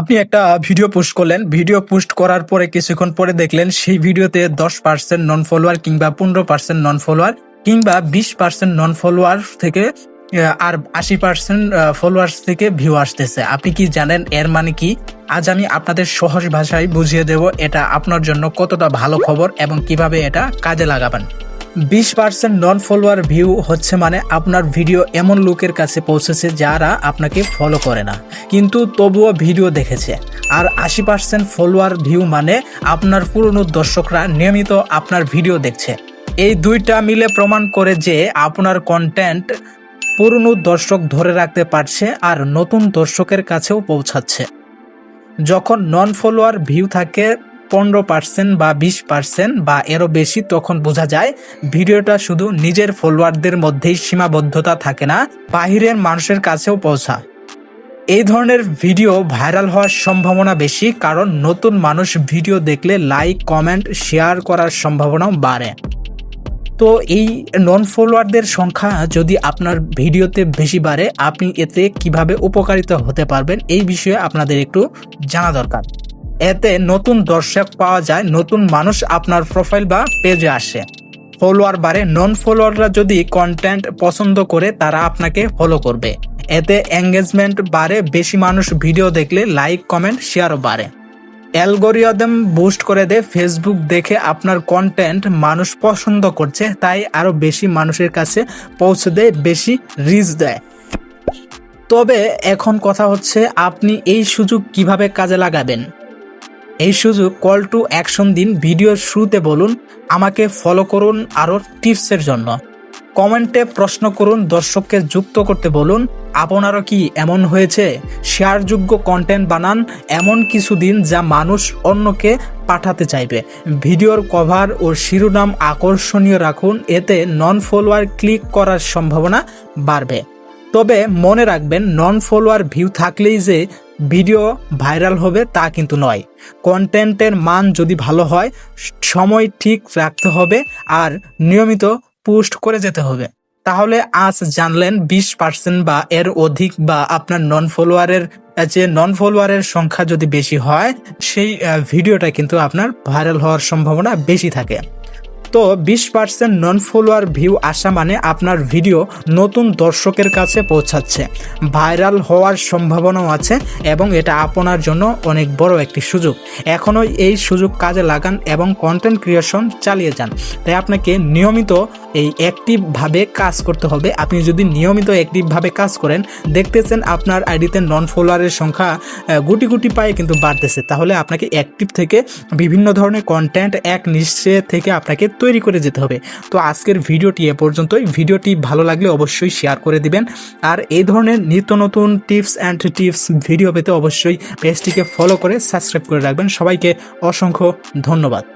আপনি একটা video post করলেন। ভিডিও পোস্ট করার পরে কিছুক্ষণ পরে দেখলেন সেই ভিডিওতে দশ পার্সেন্ট নন ফলোয়ার কিংবা পনেরো পার্সেন্ট নন ফলোয়ার কিংবা বিশ পার্সেন্ট নন ফলোয়ার থেকে আর আশি পার্সেন্ট ফলোয়ার্স থেকে ভিউ আসতেছে। আপনি কি জানেন এর মানে কি? আজ আমি আপনাদের সহজ ভাষায় বুঝিয়ে দেব এটা আপনার জন্য কতটা ভালো খবর এবং কীভাবে এটা কাজে লাগাবেন। বিশ পার্সেন্ট নন ফলোয়ার ভিউ হচ্ছে মানে আপনার ভিডিও এমন লোকের কাছে পৌঁছেছে যারা আপনাকে ফলো করে না। কিন্তু তবুও ভিডিও দেখেছে। আর আশি পার্সেন্ট ফলোয়ার ভিউ মানে আপনার পুরনো দর্শকরা নিয়মিত আপনার ভিডিও দেখছে। এই দুইটা মিলে প্রমাণ করে যে আপনার কন্টেন্ট পুরনো দর্শক ধরে রাখতে পারছে আর নতুন দর্শকের কাছেও পৌঁছাচ্ছে। যখন নন ফলোয়ার ভিউ থাকে পনেরো পার্সেন্ট বা বিশ পার্সেন্ট বা এরও বেশি তখন বোঝা যায় ভিডিওটা শুধু নিজের ফলোয়ারদের মধ্যেই সীমাবদ্ধতা থাকে না, বাহিরের মানুষের কাছেও পৌঁছা এই ধরনের ভিডিও ভাইরাল হওয়ার সম্ভাবনা বেশি কারণ নতুন মানুষ ভিডিও দেখলে লাইক কমেন্ট শেয়ার করার সম্ভাবনাও বাড়ে। তো এই নন ফলোয়ারদের সংখ্যা যদি আপনার ভিডিওতে বেশি বাড়ে, আপনি এতে কীভাবে উপকারিত হতে পারবেন এই বিষয়ে আপনাদের একটু জানা দরকার। এতে নতুন দর্শক পাওয়া যায়, নতুন মানুষ আপনার প্রোফাইল বা পেজে আসে। ফলোয়ার বাড়ে নন ফলোয়াররা যদি কন্টেন্ট পছন্দ করে, তারা আপনাকে ফলো করবে। এতে এঙ্গেজমেন্ট বাড়ে, বেশি মানুষ ভিডিও দেখলে লাইক কমেন্ট শেয়ারও বাড়ে। অ্যালগোরিয়াদম বুস্ট করে দেয় ফেসবুক দেখে আপনার কন্টেন্ট মানুষ পছন্দ করছে, তাই আরও বেশি মানুষের কাছে পৌঁছে দেয় বেশি রিচ দেয়। তবে এখন কথা হচ্ছে, আপনি এই সুযোগ কীভাবে কাজে লাগাবেন? এই সুযোগ কল টু অ্যাকশন দিন ভিডিওর শুরুতে বলুন, আমাকে ফলো করুন আরও টিপসের জন্য। কমেন্টে প্রশ্ন করুন, দর্শককে যুক্ত করতে বলুন, আপনারও কি এমন হয়েছে? শেয়ারযোগ্য কন্টেন্ট বানান, এমন কিছু দিন যা মানুষ অন্যকে পাঠাতে চাইবে। ভিডিওর কভার ও শিরোনাম আকর্ষণীয় রাখুন, এতে নন ফলোয়ার ক্লিক করার সম্ভাবনা বাড়বে। তবে মনে রাখবেন নন ফলোয়ার ভিউ থাকলেই যে ভিডিও ভাইরাল হবে তা কিন্তু নয়। কন্টেন্টের মান যদি ভালো হয়, সময় ঠিক রাখতে হবে আর নিয়মিত পোস্ট করে যেতে হবে। তাহলে আজ জানলেন বিশ পার্সেন্ট বা এর অধিক বা আপনার নন ফলোয়ারের যে নন ফলোয়ারের সংখ্যা যদি বেশি হয়, সেই ভিডিওটা কিন্তু আপনার ভাইরাল হওয়ার সম্ভাবনা বেশি থাকে। তো বিশ পার্সেন্ট নন ফলোয়ার ভিউ আসা মানে আপনার ভিডিও নতুন দর্শকের কাছে পৌঁছাচ্ছে। ভাইরাল হওয়ার সম্ভাবনাও আছে এবং এটা আপনার জন্য অনেক বড় একটি সুযোগ। এখনও এই সুযোগ কাজে লাগান এবং কন্টেন্ট ক্রিয়েশন চালিয়ে যান। তাই আপনাকে নিয়মিত এই অ্যাক্টিভভাবে কাজ করতে হবে। আপনি যদি নিয়মিত অ্যাক্টিভভাবে কাজ করেন, দেখতেছেন আপনার আইডিতে নন ফলোয়ারের সংখ্যা গুটি গুটি পায়ে কিন্তু বাড়তেছে। তাহলে আপনাকে অ্যাক্টিভ থেকে বিভিন্ন ধরনের কন্টেন্ট এক নিশ্চয় থেকে আপনাকে তৈরি করে যেতে হবে। তো আজকের ভিডিওটি এ পর্যন্তই। ভিডিওটি ভালো লাগলে অবশ্যই শেয়ার করে দিবেন। আর এই ধরনের নিত্য নতুন টিপস অ্যান্ড টিপস ভিডিও পেতে অবশ্যই পেজটিকে ফলো করে সাবস্ক্রাইব করে রাখবেন। সবাইকে অসংখ্য ধন্যবাদ।